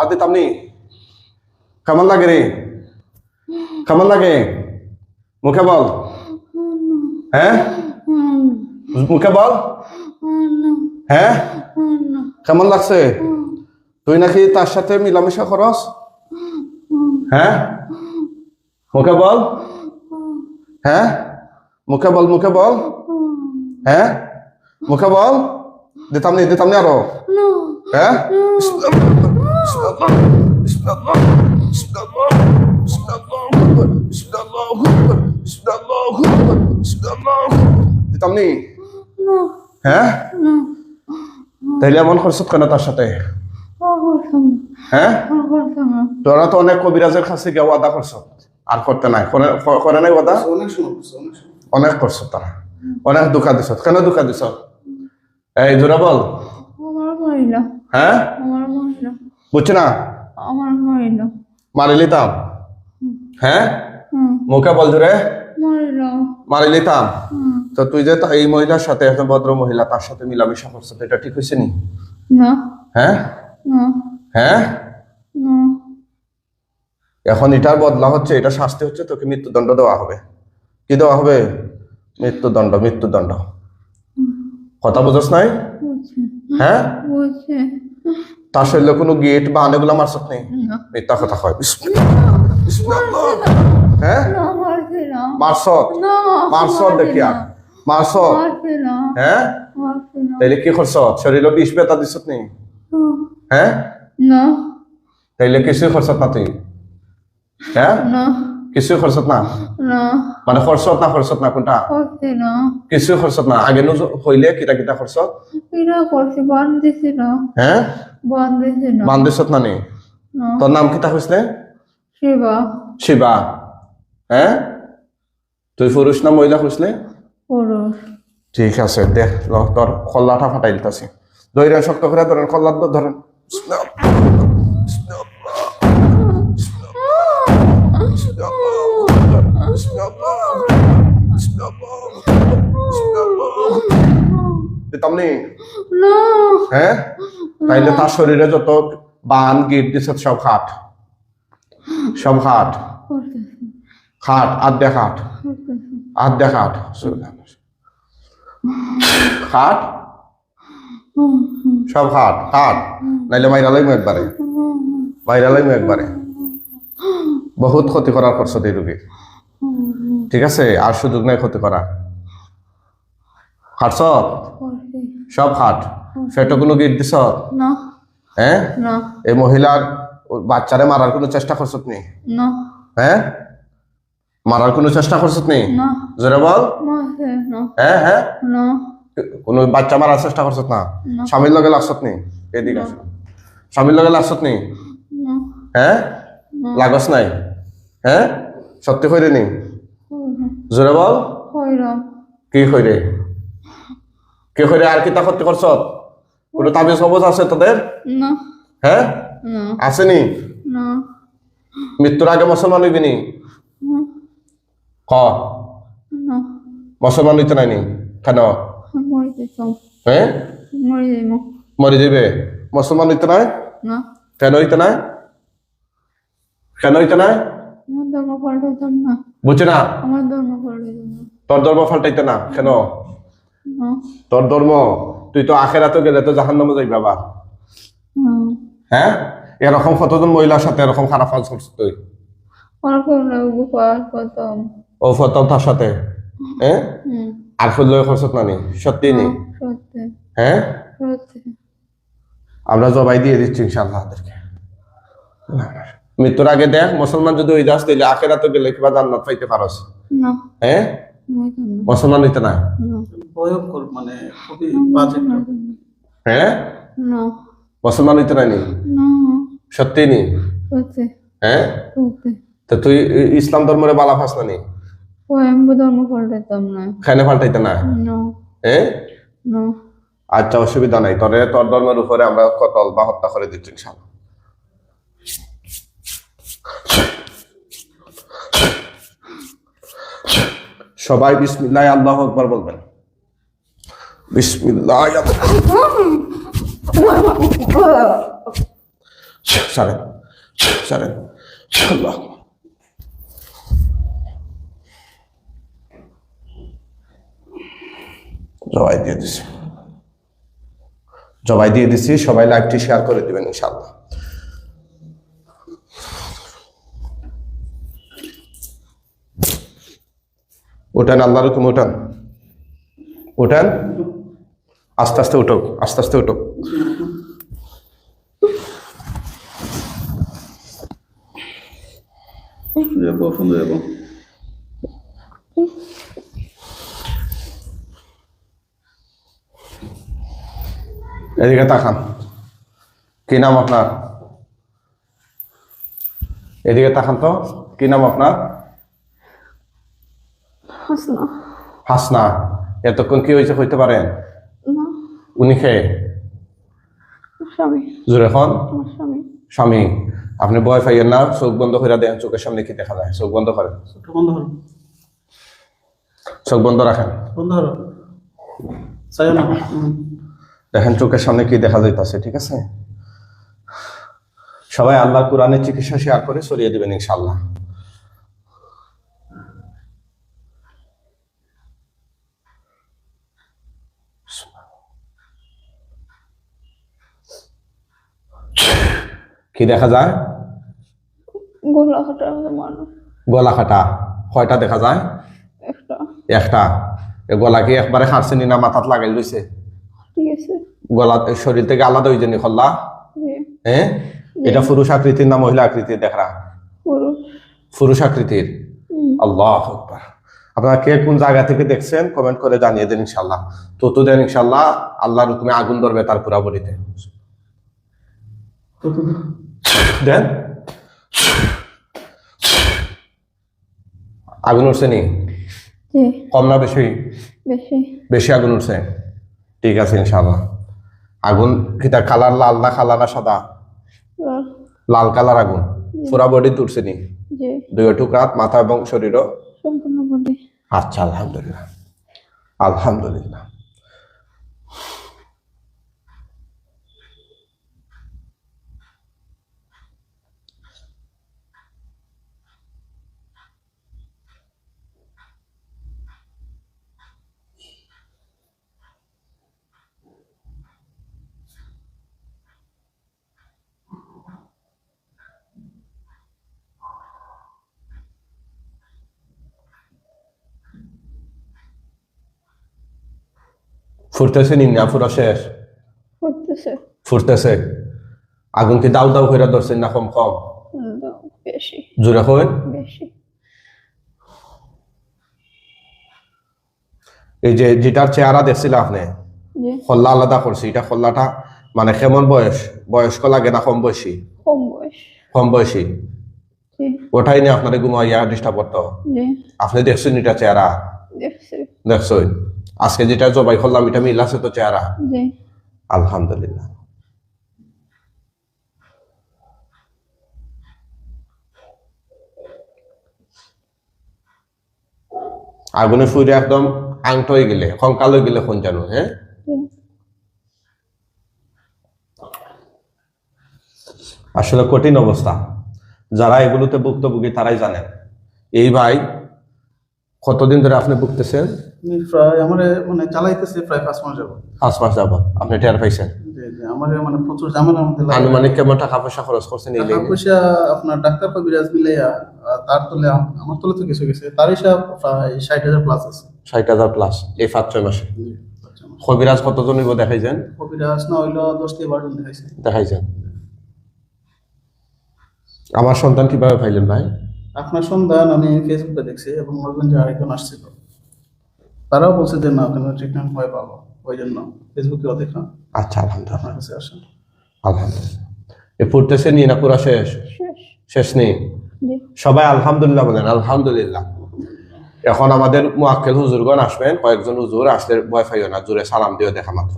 আদি তামনি কেমন লাগে রে কেমন লাগে মুখে বল হ্যাঁ মুখে বল হ্যাঁ কেমন লাগছে তুই নাকি তার সাথে মিলামেশা করস হ্যাঁ মুখে বল হ্যাঁ মুখে বল মুখে বল হ্যাঁ মুখে বল দিতাম নি দিতাম নি আরও হ্যাঁ. দিতাম নি হ্যাঁ তাইলে এমন করছত কেন তার সাথে হ্যাঁ তোরা তো অনেক কবিরাজের কাছে গিয়ে ওয়াদা করছ আর করতে নাই করে- করে নাই ওয়াদা অনেক করছে, তারা অনেক দুঃখা দিছ কেন দুঃখা দিছ এই জোরা বল হ্যাঁ আমার বুঝছি না আমার মরিল মারি লিতাম হ্যাঁ মুখে বল জোরে মরিল। হুম। তো তুই যে এই মহিলার সাথে একটা ভদ্র মহিলা তার সাথে মিলামিশা করছ এটা ঠিক হয়েছে নি? হ্যাঁ? হ্যাঁ? এখন এটার বদলা হচ্ছে এটা শাস্তি হচ্ছে তোকে মৃত্যুদণ্ড দেওয়া হবে। কি দেওয়া হবে? মৃত্যুদণ্ড মৃত্যুদণ্ড। কথা বুঝোস নাই? হ্যাঁ? তার শরীরে কোনো গেট বা অনেকগুলো মারছত নেই মিথ্যা কথা বিসমিল্লাহ। হ্যাঁ? না মারছে না। মারছত না মারছত দেখি আর মারছত মারছে না। হ্যাঁ? তাইলে কি করছ? শরীরে বিষ বেতা দিছত নেই হ্যাঁ? তাইলে কিছুই খরচত না তুই? হ্যাঁ? কিছুই খরচত না? না। মানে খরচত না খরচত না কোনটা? কিছুই খরচত না? আগে হইলে কিতা কিতা খরচত হ্যাঁ? বান না। নি তোর নাম কিতা হইসলে সেবা শিবা। হ্যাঁ তুই পুরুষ না মহিলা পুরুষ ঠিক আছে দেখ তোর কল্লাটা ফাটাই দিতেছি। দইরা শক্ত করে ধরেন কল্লার ধরেন তেমনি হ্যাঁ তাইলে তার শরীরে যত বান গিট দিছে সব খাট। সব খাট। খাট আধে খাট। আধে খাট। খাট? সব খাট খাট। নাইলে মাইরা একবারে। মাইরা একবারে। বহুত ক্ষতি করার করছ এই রোগীর। ঠিক আছে? আর সুযোগ নাই ক্ষতি করা করছে সব খাট। সেটা কোনো গিট না। হ্যাঁ? এই মহিলার বাচ্চারে মারার কোনো চেষ্টা করছত নি? না। হ্যাঁ? মারার কোনো চেষ্টা করছত নি। জোরে বল। হ্যাঁ হ্যাঁ কোনো বাচ্চা মারার চেষ্টা করছত না। স্বামীর লগে লাগছত নি? এদিকে আসো। স্বামীর লগে লাগছত নি? হ্যাঁ লাগস নাই? হ্যাঁ সত্যি কইরে নি? জোরে বল। কি কইরে? কি কইরে? আর কিতা ক্ষতি করছ? কোনো তাবিজ সবজ আছে তোদের? না। হ্যাঁ না। আসেনি মৃত্যুর আগে মুসলমান হইবি নি? ক? মুসলমান হইতে নাইনি কেন? মরে হ্যাঁ যাবে মুসলমান হইতে নাই? কেন হইতে নাই? কেন হইতে নাই? বুঝছে না। তোর ধর্ম ফাল্টাইতে না। কেন? তোর ধর্ম তুই তো আখেরাতে গেলে তো জাহান নামে যাই বাবা হ্যাঁ এরকম কতজন মহিলার সাথে এরকম খারাপ করছিস তুই ও ফতম তার সাথে হ্যাঁ আর ফুল করছত না নি সত্যি নি? সত্যি। হ্যাঁ আমরা জবাই দিয়ে দিচ্ছি ইনশাল্লাহ ওদেরকে মৃত্যুর আগে দেখ মুসলমান যদি ওই যাস তাহলে আখেরাতে গেলে কিবা জান্নাত পাইতে পারস। না। হ্যাঁ মুসলমান হইতে না? ভয়ঙ্কর মানে খুবই বাজে হ্যাঁ না। মুসলমান হইতে নাই নি। না? সত্যি। নি সত্যি। হ্যাঁ তো তুই ইসলাম ধর্মের বালা ফাস না নি ও ধর্ম পাল্টাইতাম না। খানে পাল্টাইতে না? নো। নো। আচ্ছা অসুবিধা নাই। তোরে তোর ধর্মের উপরে আমরা কতল বা হত্যা করে দিচ্ছি সবাই বিসমিল্লাহ আল্লাহ আকবার বলবেন। বিসমিল্লাহ সারেন সারেন আল্লাহ জবাই দিয়ে দিছি। জবাই দিয়ে দিছি, সবাই লাইভটি শেয়ার করে দিবেন ইনশাল্লাহ ওঠান আল্লাহর হুকুম ওঠান ওঠান আস্তে আস্তে উঠো আস্তে আস্তে উঠো যাব সুন্দর যাব এদিকে তাকান। কি নাম আপনার? এদিকে তাকান তো। কি নাম আপনার? হাসনা। হাসনা। এতক্ষণ কি হয়েছে হইতে পারেন? উনি খেয়ে স্বামী। জোরে খন স্বামী। আপনি বয় পাইয়েন না চোখ বন্ধ করে দেন চোখের সামনে কি দেখা যায়? চোখ বন্ধ করেন। চোখ বন্ধ রাখেন। বন্ধ। দেখেন চোখের সামনে কি দেখা যাইতেছে ঠিক আছে? সবাই আল্লাহ কোরআনের চিকিৎসা শেয়ার করে সরিয়ে দিবেন ইনশাল্লাহ কি দেখা যায়? গোলা কাটা মানুষ। গলা কাটা কয়টা দেখা যায়? একটা। গলা কি একবারে নি না মাথাত লাগাই লইছে? ঠিক আছে। গলা শরীর থেকে আলাদা ওই জন্য খল্লা হ্যাঁ? এটা পুরুষ আকৃতির না মহিলা আকৃতির? দেখরা পুরুষ। পুরুষ আকৃতির। আল্লাহ আপনারা কে কোন জায়গা থেকে দেখছেন কমেন্ট করে জানিয়ে দেন ইনশাল্লাহ তত দেন ইনশাল্লাহ আল্লাহর হুকুমে আগুন ধরবে তার পুরাপুরিতে তো তো দেন। আগুন উঠছে নি? কম না বেশি? বেশি। বেশি আগুন উঠছে। ঠিক আছে ইনশাল্লাহ আগুন কিতা কালার লাল না কালার না সাদা? লাল কালার আগুন। পুরা বডি তুলছে নি? জি। দুই টুকরাত মাথা এবং শরীরও? সম্পূর্ণ বডি আচ্ছা আলহামদুলিল্লাহ। আলহামদুলিল্লাহ। ফুরতেছে নি না ফুরা শেষ করতেছে ফুরতেছে? আগুন কি দাউ দাউ করে ধরছে না কম কম? দাও, বেশি। জোরে হয় বেশি। এই যে যেটার চেহারা দেখছিল আপনি খল্লা আলাদা করছি এটা খল্লাটা মানে কেমন বয়স? বয়স্ক লাগে না কম বয়সী? কম বয়স। কম বয়সী? ওটাই নিয়ে আপনার ঘুমাইয়া ডিস্টার্ব করতো আপনি দেখছেন এটা চেহারা? দেখছি। দেখছই আজকে যেটা জবাই করলাম এটা মিল আছে তো চেহারা? আলহামদুলিল্লাহ। আগুনে ফুইরে একদম আংট হয়ে গেলে কঙ্কাল হয়ে গেলে কোন জানো হ্যাঁ? আসলে কঠিন অবস্থা। যারা এগুলোতে ভুক্তভোগী তারাই জানেন এই ভাই কতদিন ধরে আপনি ভুগতেছেন? প্রায় আমার মানে চালাইতেছে প্রায় পাঁচ মাস যাব পাঁচ মাস আপনি টের পাইছেন? যে যে আমার মানে প্রচুর ঝামেলার মধ্যে আনুমানিক কেমন টাকা পয়সা খরচ করছেন এই টাকা পয়সা আপনার ডাক্তার কবিরাজ মিলাইয়া তার তলে আমার তলে তো কিছু গেছে তার হিসাব প্রায় ষাট হাজার প্লাস আছে। ষাট হাজার প্লাস এই পাঁচ ছয় মাসে? কবিরাজ কতজন হইব দেখাইছেন? কবিরাজ না হইল দশ থেকে বারো জন দেখাইছেন। আমার সন্তান কীভাবে পাইলেন ভাই? আপনার সন্ধান আমি ফেসবুকে দেখছি এবং ময়গঞ্জে আরেকজন আসছিল। তারাও বলছে যে না তুমি ট্রিটমেন্ট ভয় পাবো ওই জন্য ফেসবুকেও দেখা আচ্ছা আলহামদুলিল্লাহ। আপনার কাছে আসেন। আলহামদুলিল্লাহ। এ পড়তেছে নি না পুরা শেষ? শেষ। নেই? সবাই আলহামদুলিল্লাহ বলেন আলহামদুলিল্লাহ। এখন আমাদের মোয়াক্কেল হুজুরগণ আসবেন কয়েকজন হুজুর আসলে ভয় পাইও না জোরে সালাম দিও দেখা মাত্র।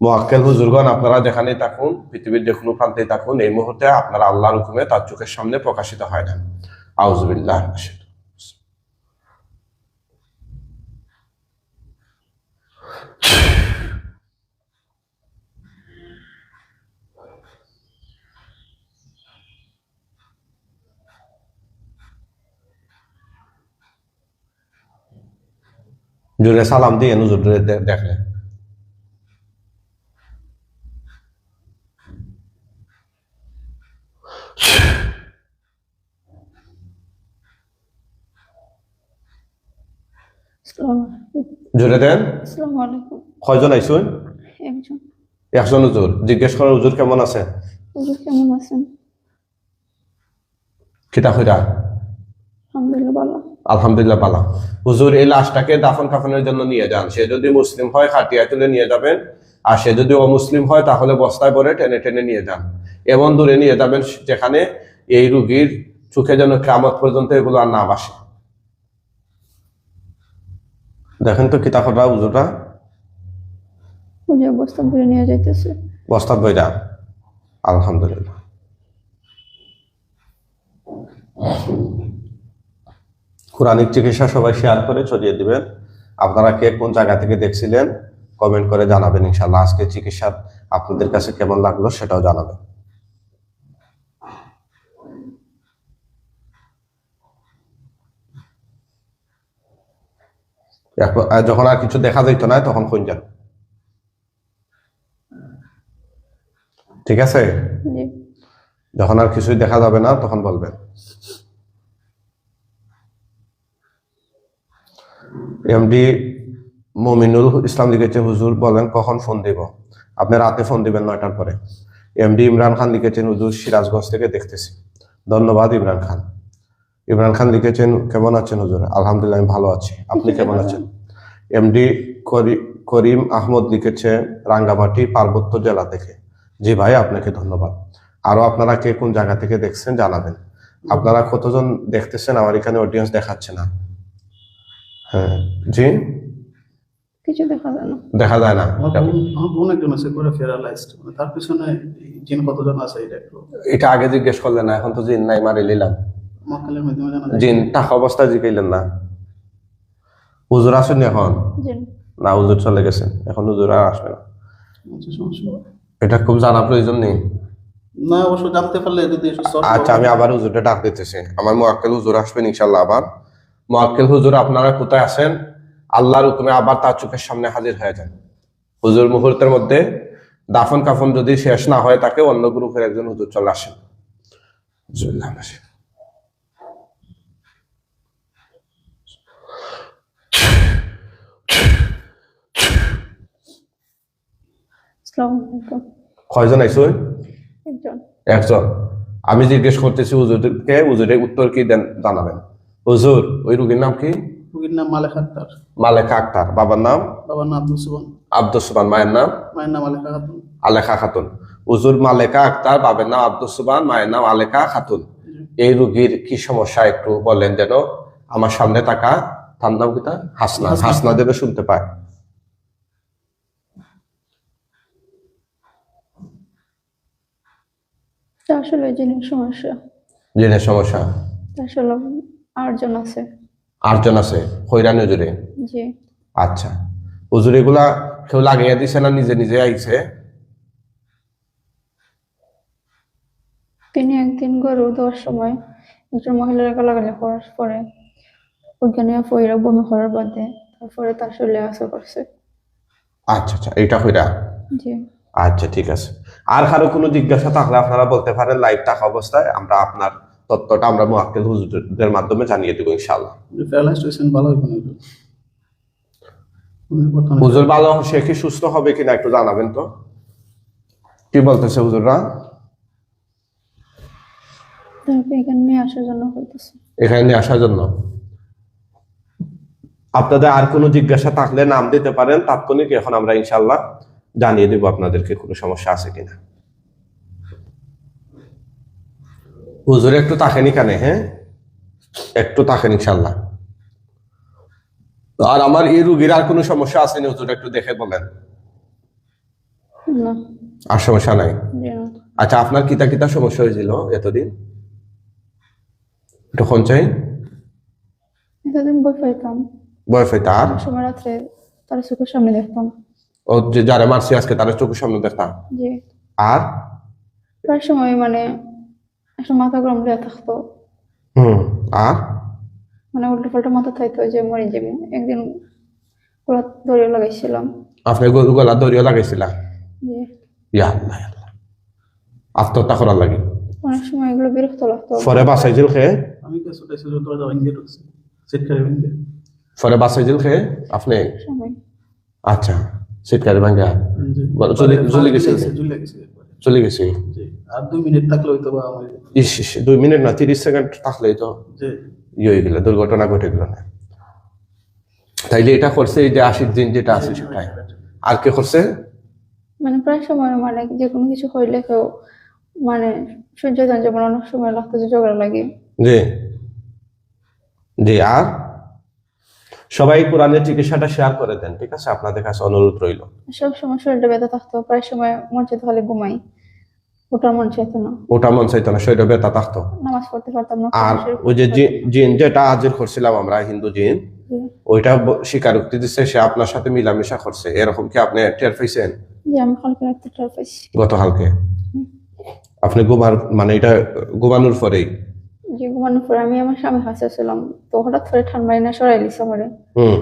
মোয়াক্কেল হুজুরগণ আপনারা যেখানেই থাকুন পৃথিবীর যে কোনো প্রান্তেই থাকুন এই মুহূর্তে আপনারা আল্লাহর হুকুমে তার চোখের সামনে প্রকাশিত হয় না। আউজবিল্লাহ জোরে সালাম দিয়ে হুজুর দেখলে জোরে দেন কয়জন আইসুন একজন। জিজ্ঞেস করেন হুজুর কেমন আছে? কিতা হইরা আলহামদুলিল্লাহ পালা হুজুর এই লাশটাকে দাফন কাফনের জন্য নিয়ে যান। সে যদি মুসলিম হয় খাটিয়ায় তুলে নিয়ে যাবেন। আর সে যদি অমুসলিম হয় তাহলে বস্তায় ভরে টেনে টেনে নিয়ে যান। এমন দূরে নিয়ে যাবেন যেখানে এই রুগীর চোখে যেন কামত পর্যন্ত এগুলো আর না বাসে দেখেন তো করা হুজুররা হুজুর বস্তা ধরে নিয়ে যাইতেছে। বস্তাত বইরা আলহামদুলিল্লাহ। কোরআনিক চিকিৎসা সবাই শেয়ার করে ছড়িয়ে দিবেন। আপনারা কে কোন জায়গা থেকে দেখছিলেন কমেন্ট করে জানাবেন ইনশাল্লাহ আজকে চিকিৎসা আপনাদের কাছে কেমন লাগল সেটাও জানাবেন। যখন আর কিছু দেখা যাইতো না তখন কোন যান ঠিক আছে? যখন আর কিছুই দেখা যাবে না তখন বলবেন। এমডি মমিনুল ইসলাম লিখেছে হুজুর বলেন কখন ফোন দিব? আপনি রাতে ফোন দিবেন নয়টার পরে। এমডি ইমরান খান লিখেছেন হুজুর সিরাজগঞ্জ থেকে দেখতেছি। ধন্যবাদ ইমরান খান। ইমরান খান লিখেছেন কেমন আছেন হুজুর? আলহামদুলিল্লাহ আমি ভালো আছি। আপনি কেমন আছেন? এমডি করিম আহমদ লিখেছে রাঙ্গামাটি পার্বত্য জেলা থেকে। জি ভাই আপনাকে ধন্যবাদ। আরও আপনারা কে কোন জায়গা থেকে দেখছেন জানাবেন। আপনারা কতজন দেখতেছেন? আমার এখানে অডিয়েন্স দেখাচ্ছে না। হ্যাঁ জি? কিছু দেখা যায় না। দেখা যায় না। বোন- করে ফেরালাইজড। মানে তার পিছনে জিন কতজন আছে এটা একটু এটা আগে জিজ্ঞেস করলেন না এখন তো জিন নাই মারি নিলাম মক্কালের মাধ্যমে জানা যায়। জিন টাকা অবস্থায় জিগাইলেন না। হুজুর আসেন এখন? না হুজুর চলে গেছেন এখন হুজুর আর আসবে না। আচ্ছা। এটা খুব জানা প্রয়োজন নেই। না অবশ্য জানতে পারলে যদি আচ্ছা আমি আবার হুজুরটা ডাক দিতেছি। আমার মোয়াক্কেল হুজুর আসবেন ইনশাল্লাহ আবার। মোয়াক্কেল হুজুর আপনারা কোথায় আছেন? আল্লাহর হুকুমে আবার তার চোখের সামনে হাজির হয়ে যান। হুজুর মুহূর্তের মধ্যে দাফন কাফন যদি শেষ না হয় তাকে অন্য গ্রুপের একজন হুজুর চলে আসেন বিসমিল্লাহ আসেন। আসসালামু আলাইকুম কয়জন আইসুন একজন। একজন। আমি জিজ্ঞেস করতেছি হুজুরকে হুজুরে উত্তর কি দেন জানাবেন। হুজুর ওই রুগীর নাম কি? রুগীর নাম মালেক আক্তার। মালেকা আক্তার। বাবার নাম? বাবার নাম আব্দুল সুবান আব্দুল সুবান মায়ের নাম? মায়ের নাম আলেখা খাতুন। আলেখা খাতুন। হুজুর মালেকা আক্তার বাবার নাম আব্দুল সুবান মায়ের নাম আলেকা খাতুন। এই রুগীর কি সমস্যা একটু বললেন যেন। আমার সামনে তাকা তার নাম কিতা হাসনা। হাসনা। যেন শুনতে পায় তা আসলে জিনের সমস্যা। জেনে সমস্যা? আসলে আটজন আছে। আটজন আছে? হইরানি হুজুরে? জি। আচ্ছা। হুজুর এগুলা কেউ লাগিয়ে দিছে না নিজে নিজে আইছে? তিনি একদিন গরু দেওয়ার সময় একজন মহিলার গালাগালি করার পরে ওইখানে ফইরা বমি করার বাদে তারপরে তার শরীরে আসর করছে আচ্ছা আচ্ছা। এইটা হইরা জি। আচ্ছা ঠিক আছে। আর কারও কোনো জিজ্ঞাসা থাকলে আপনারা বলতে পারেন লাইভ থাকা অবস্থায় আমরা আপনার তথ্যটা আমরা মুআক্কেল হুজুরদের মাধ্যমে জানিয়ে দেবো ইনশাআল্লাহ। ভালো হুজুর ভালো সে কি সুস্থ হবে কিনা একটু জানাবেন তো। কি বলতেছে হুজুররা? এখানে আসার জন্য এখানে নিয়ে আসার জন্য? আপনাদের আর কোনো জিজ্ঞাসা থাকলে নাম দিতে পারেন তাৎক্ষণিক এখন আমরা ইনশাল্লাহ জানিয়ে দেবো আপনাদেরকে কোনো সমস্যা আছে কিনা। হুজুর একটু তাকেনি কানে হ্যাঁ? একটু তাকেন ইনশাল্লাহ আর আমার এই রুগীর আর কোনো সমস্যা আছে না হুজুর একটু দেখে বলেন। আর সমস্যা নাই? আচ্ছা আপনার কিতা কিতা সমস্যা হয়েছিল এতদিন? একটু চাই। এতদিন বই পাইতাম। হইতে আর সময় রাত্রে তার চোখের সামনে দেখতাম। ও যে যারা মারছি আজকে তারা চোখের সামনে দেখতাম জি। আর? প্রায় সময় মানে একটা মাথা গরম দেওয়া থাকতো। হুম আর? মানে উল্টো পাল্টা মাথা থাকতো যে মরে যাবে। একদিন ওরা ধরে লাগাইছিলাম। আপনি গরু গলা দড়িও লাগাইছিলা? যে ইয়া আল্লাহ আল্লাহ। আত্মহত্যা করার লাগে? অনেক সময় এগুলো বিরক্ত লাগতো। পরে বাসাইছিল খেয়ে আমি কে ছুটাইছি দরজা ভেঙে ঢুকছি। সিটকারি ভেঙে। পরে বাসাইছিল খেয়ে আপনি? সময়। আচ্ছা। সিটকারি ভাঙ্গা চলে- চলে গেছে? চলে গেছে একবারে। চলে গেছি জি আর দুই মিনিট থাকলে হয়তো বা ইস ইস, দুই মিনিট না তিরিশ সেকেন্ড থাকলেই তো ইয়ে হয়ে গেল দুর্ঘটনা ঘটে গেল না তাইলে এটা করছে এই যে আশির দিন যেটা আছে সেটাই আর কে করছে মানে প্রায় সময় মানে যে কোনো কিছু হইলে কেউ মানে সহ্য দেন যেমন অনেক সময় লাগতো যে ঝগড়া লাগে জি জি আর সবাই কোরআনের চিকিৎসাটা শেয়ার করে দেন ঠিক আছে? আপনাদের কাছে অনুরোধ রইল। সব সময় শরীরটা ব্যথা থাকতো প্রায় সময় চাইতো খালি ঘুমাই। মন চাইতো না। ওটা মন চাইতো না শরীরে ব্যথা থাকতো। নামাজ পড়তে পারতাম না আর ওই যে জিন যেটা হাজির করছিলাম আমরা হিন্দু জিন ওইটা স্বীকারোক্তি দিচ্ছে সে আপনার সাথে মিলামেশা করছে। এরকম কি আপনি টের পাইছেন? জি আমি কালকে রাত্রে টের পাইছি। গতকালকে? আপনি ঘুমার মানে এটা ঘুমানোর পরেই? ঘুমানোর পরে আমি আমার স্বামী হাসতেছিলাম তো হঠাৎ করে ঠান্ডা না সরাই আমারে। হুম।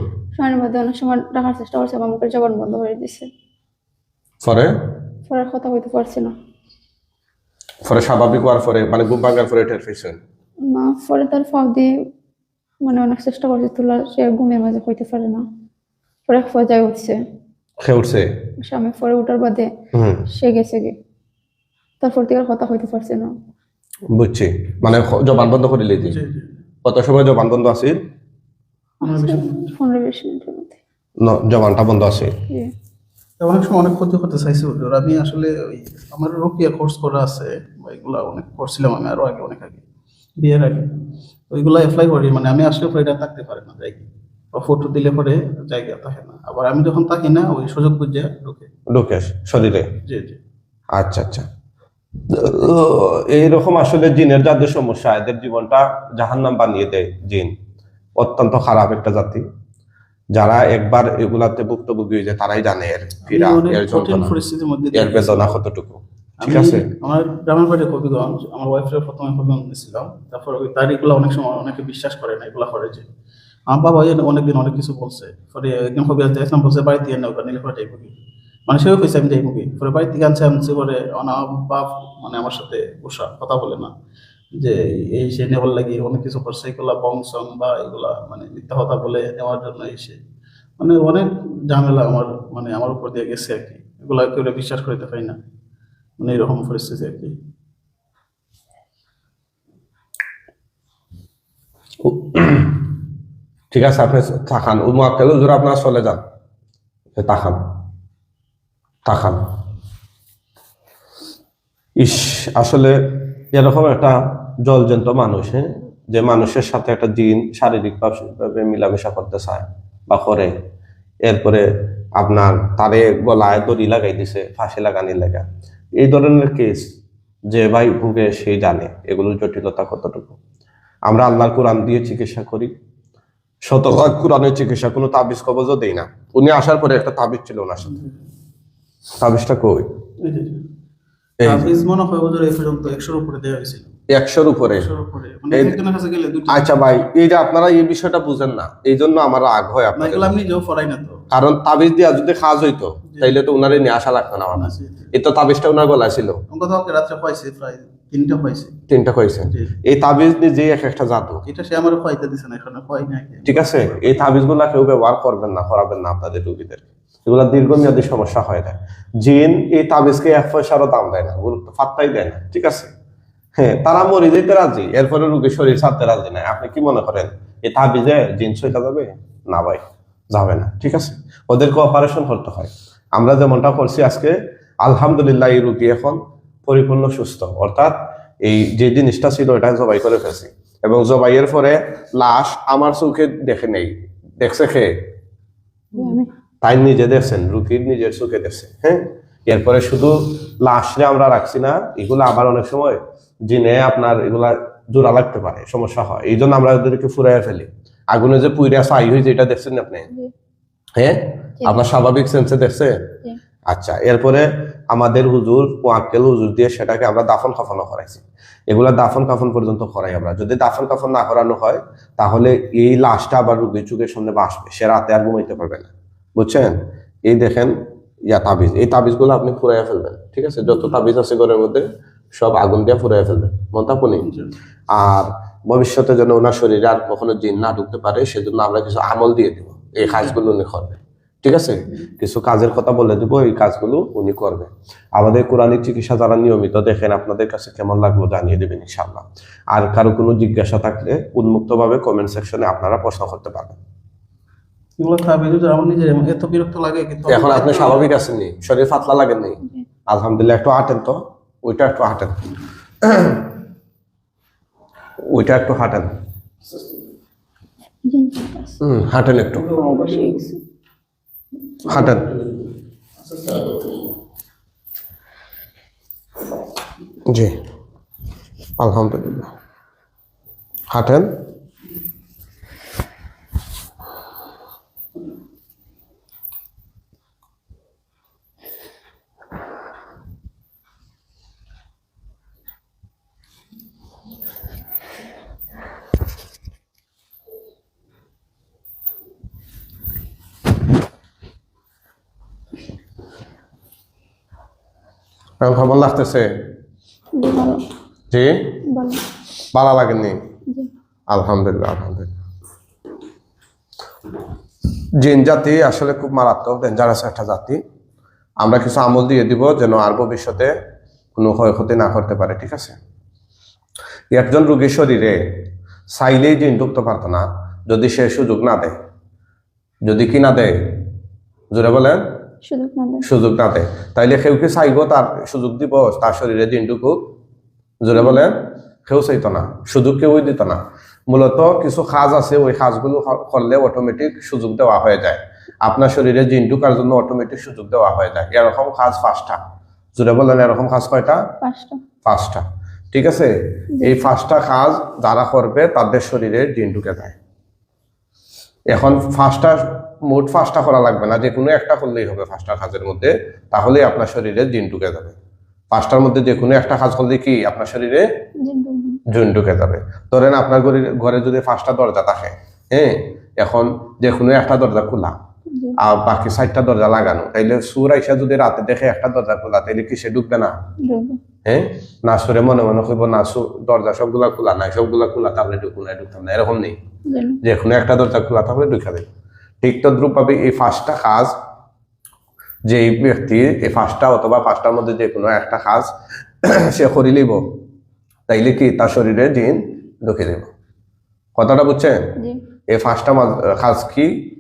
মধ্যে অনেক সময় ডাকার চেষ্টা করছে আমার মুখের জবান বন্ধ করে দিছে। পরে? পরে কথা পারছি না। পরে স্বাভাবিক হওয়ার পরে মানে ঘুম ভাঙার পরে টের না পরে তার ফাঁক দিয়ে মানে অনেক চেষ্টা করছে তোলার সে ঘুমের মাঝে হইতে পারে না। পরে এক পর্যায়ে উঠছে। খেয়ে উঠছে? স্বামী পরে উঠার বাদে সে গেছে গে। তারপর থেকে আর কথা হইতে পারছে না। বুঝছি। মানে জবান বন্ধ করে জি কত সময় জবান বন্ধ আছে? জবানটা বন্ধ আছে। অনেক সময় অনেক ক্ষতি করতে চাইছি হুজুর আমি আসলে ওই আমার রোকিয়া কোর্স করা আছে এগুলা অনেক করছিলাম আমি আরও আগে অনেক আগে বিয়ের আগে। ওইগুলা অ্যাপ্লাই করি মানে আমি আসলে পরে এটা থাকতে পারে না যাই। বা ফটো দিলে পরে জায়গা থাকে না। আবার আমি যখন থাকি না ওই সুযোগ বুঝে ঢুকে। ঢুকে শরীরে? জি জি। আচ্ছা আচ্ছা। এইরকম আসলে জিনের যাদের সমস্যা এদের জীবনটা জাহান্নাম বানিয়ে দেয় জিন। অত্যন্ত খারাপ একটা জাতি। যারা একবার এগুলাতে ভুক্তভোগী হয়ে যায় তারাই জানে এর অনেক এর যন্ত্রণা এর বেদনা কতটুকু? ঠিক আছে? আমার গ্রামের আমার ওয়াইফের প্রথমে হবিগঞ্জ দিয়েছিলাম তারপর ওই তারিখগুলো অনেক সময় অনেকে বিশ্বাস করে না এগুলো করে যে। আমার বাবা অনেকদিন অনেক কিছু বলছে। পরে একদিন হবিগঞ্জ দেখলাম বলছে বাড়ি থেকে নেওয়া নিলে পরে মানে সেও কইছে, আমি যাইব কি? পরে বাড়ি থেকে আনছে আনছে পরে বাপ মানে আমার সাথে বসা, কথা বলে না। যে এই সে নেওয়ার লাগে অনেক কিছু করছে, এগুলা বং সং বা এগুলা মানে মিথ্যা কথা বলে নেওয়ার জন্য এসে মানে অনেক ঝামেলা আমার মানে আমার উপর দিয়ে গেছে আর কি। এগুলা কেউ বিশ্বাস করতে পারি না মানে এরকম পরিস্থিতি আর কি। ঠিক আছে, আপনি থাকান। মোয়াক্কেল হুজুর আপনারা চলে যান। তাকান তাকান। ইস, আসলে এরকম একটা জলজন্ত মানুষ হ্যাঁ যে মানুষের সাথে একটা জিন শারীরিক ভাবে মিলামেশা করতে চায় বা করে, এরপরে আপনার তারে গলায় দড়ি লাগাই দিছে, ফাঁসি লাগানি লাগা। এই ধরনের কেস যে ভাই ভুগে সে জানে, এগুলোর জটিলতা কতটুকু? আমরা আল্লাহর কোরআন দিয়ে চিকিৎসা করি। শতভাগ কোরআনের চিকিৎসা কোনো তাবিজ কবজও দেই না। উনি আসার পরে একটা তাবিজ ছিল ওনার সাথে। তাবিজটা কই? এই মনে হয় ওদের এই পর্যন্ত একশোর উপরে দেওয়া হয়েছিল। একশোর উপরে? একশোর উপরে। মানে এই- একজনের কাছে গেলে দুটো আচ্ছা ভাই এই যে আপনারা এই বিষয়টা বুঝেন না এই জন্য আমার রাগ হয় কারণ তাবিজ দিয়া যদি কাজ হইতো তাইলে তো উনারে নিয়ে আসা লাগতো না আমার। এই তো তাবিজটা উনার গলায় ছিল। তিনটা এই তাবিজ এক একটা জাদু। এটা সে আমার ঠিক আছে? এই তাবিজগুলা কেউ ব্যবহার করবেন না করাবেন না আপনাদের রুগীদের এগুলা দীর্ঘমেয়াদী সমস্যা হয় না। জিন এই তাবিজকে এক পয়সারও দাম দেয় না ফাত্তাই দেয় না, ঠিক আছে? হ্যাঁ তারা মরে যেতে রাজি, এরপরে রুগী শরীর ছাড়তে রাজি নাই আপনি কি মনে করেন, এই তাবিজে জিন সইটা যাবে? না ভাই, যাবে না, ঠিক আছে? ওদেরকে অপারেশন করতে হয়। আমরা যেমনটা করছি আজকে, আলহামদুলিল্লাহ এই রুগী এখন পরিপূর্ণ সুস্থ। অর্থাৎ এই যে জিনিসটা ছিল এটা জবাই করে ফেলছি। এবং জবাইয়ের পরে লাশ আমার চোখে দেখে নেই, দেখছে খেয়ে তাই নিজে দেখছেন রুগীর নিজের চোখে দেখছেন হ্যাঁ? এরপরে শুধু লাশরে আমরা রাখছি না এগুলো আবার অনেক সময় জিনে আপনার এগুলা জোড়া লাগতে পারে সমস্যা হয়। এই জন্য আমরা ওদেরকে ফুরাইয়া ফেলি। আগুনে যে পুইরা ছাই হয়েছে এটা দেখছেন আপনি? হ্যাঁ? আপনার স্বাভাবিক সেন্সে দেখছে আচ্ছা এরপরে আমাদের হুজুর ওয়াক্কেল হুজুর দিয়ে সেটাকে আমরা দাফন কাফনও করাইছি। এগুলা দাফন কাফন পর্যন্ত করাই আমরা। যদি দাফন কাফন না করানো হয় তাহলে এই লাশটা আবার রুগীর চোখের সামনে বাসবে সে রাতে আর ঘুমাইতে পারবে না। বুঝছেন? এই দেখেন, ইয়া তাবিজ। এই তাবিজগুলো আপনি ফুরাইয়া ফেলবেন, ঠিক আছে? যত তাবিজ আছে ঘরের মধ্যে, সব আগুন দিয়ে ফুরাইয়া ফেলবেন। মন্তাপনি আর ভবিষ্যতে যেন ওনার শরীরে আর কখনো জিন না ঢুকতে পারে, সেজন্য আমরা কিছু আমল দিয়ে দিব, এই কাজগুলো উনি করবে ঠিক আছে? কিছু কাজের কথা বলে দিব, এই কাজগুলো উনি করবে আমাদের কোরআনিক চিকিৎসা যারা নিয়মিত দেখেন, আপনাদের কাছে কেমন লাগল জানিয়ে দেবেন, ইনশাআল্লাহ। আর কারও কোনো জিজ্ঞাসা থাকলে উন্মুক্তভাবে কমেন্ট সেকশনে আপনারা প্রশ্ন করতে পারবেন। এগুলো খাবে যদি আমার নিজের এত বিরক্ত লাগে কিন্তু এখন আপনি স্বাভাবিক আছেননি শরীর পাতলা লাগেননি? জি। আলহামদুলিল্লাহ একটু হাঁটেন তো। ওইটা একটু হাঁটেন। ওইটা একটু হাঁটেন। হুম হাঁটেন একটু। হাঁটেন। জি। আলহামদুলিল্লাহ। হাঁটেন এখন কেমন লাগতেছে জি ভালো। লাগেনি? আলহামদুলিল্লাহ আলহামদুলিল্লাহ। জিন জাতি আসলে খুব মারাত্মক ডেঞ্জারাস একটা জাতি। আমরা কিছু আমল দিয়ে দিব যেন আর ভবিষ্যতে কোনো ক্ষয়ক্ষতি না করতে পারে ঠিক আছে? একজন রোগীর শরীরে চাইলেই জিন ঢুকতে পারতো না যদি সে সুযোগ না দেয়। যদি কি না দেয়? জোরে বলেন। সুযোগ না দেয়। তাইলে কেউ কি চাইব তার সুযোগ দিব? তার শরীরে ঢুকুক জোরে বলেন কেউ চাইতো না। সুযোগ কেউই দিত না। মূলত কিছু কাজ আছে ওই কাজগুলো করলে অটোমেটিক সুযোগ দেওয়া হয়ে যায়। আপনার শরীরে জিন ঢুকার জন্য অটোমেটিক সুযোগ দেওয়া হয়ে যায়। এরকম কাজ পাঁচটা। জোরে বলেন এরকম কাজ কয়টা? পাঁচটা। পাঁচটা। ঠিক আছে? এই পাঁচটা কাজ যারা করবে তাদের শরীরে জিন ঢুকে যায়। এখন ফার্স্টটা মোট ফার্স্টটা করা লাগবে না যে কোনো একটা করলেই হবে ফার্স্টটা কাজের মধ্যে তাহলেই আপনার শরীরে জিন ঢুকে যাবে। পাঁচটার মধ্যে যে কোনো একটা কাজ করলে কি আপনার শরীরে জুন ঢুকে যাবে। ধরেন আপনার ঘরে ঘরে যদি পাঁচটা দরজা থাকে হ্যাঁ এখন যে কোনো একটা দরজা খোলা আর বাকি চারটা দরজা লাগানো তাইলে সুর আইসা যদি রাতে দেখে একটা দরজা খোলা তাইলে কি সে ঢুকবে না? হ্যাঁ না সুরে মনে মনে কইব না দরজা সবগুলা খোলা নাই সবগুলা খোলা তাহলে ঢুকুন না ঢুকতাম না এরকম নেই। যে কোনো একটা দরজা খোলা তাহলে ঢুকা দেবে ঠিক তদ্রূপভাবে এই ফাঁসটা কাজ যে এই ব্যক্তি এই ফাঁসটা অথবা পাঁচটার মধ্যে যে কোনো একটা কাজ সে করি লিব তাইলে কি তার শরীরে জিন ঢুকে দেব। কথাটা বুঝছেন? এই মাজ- কাজ কি?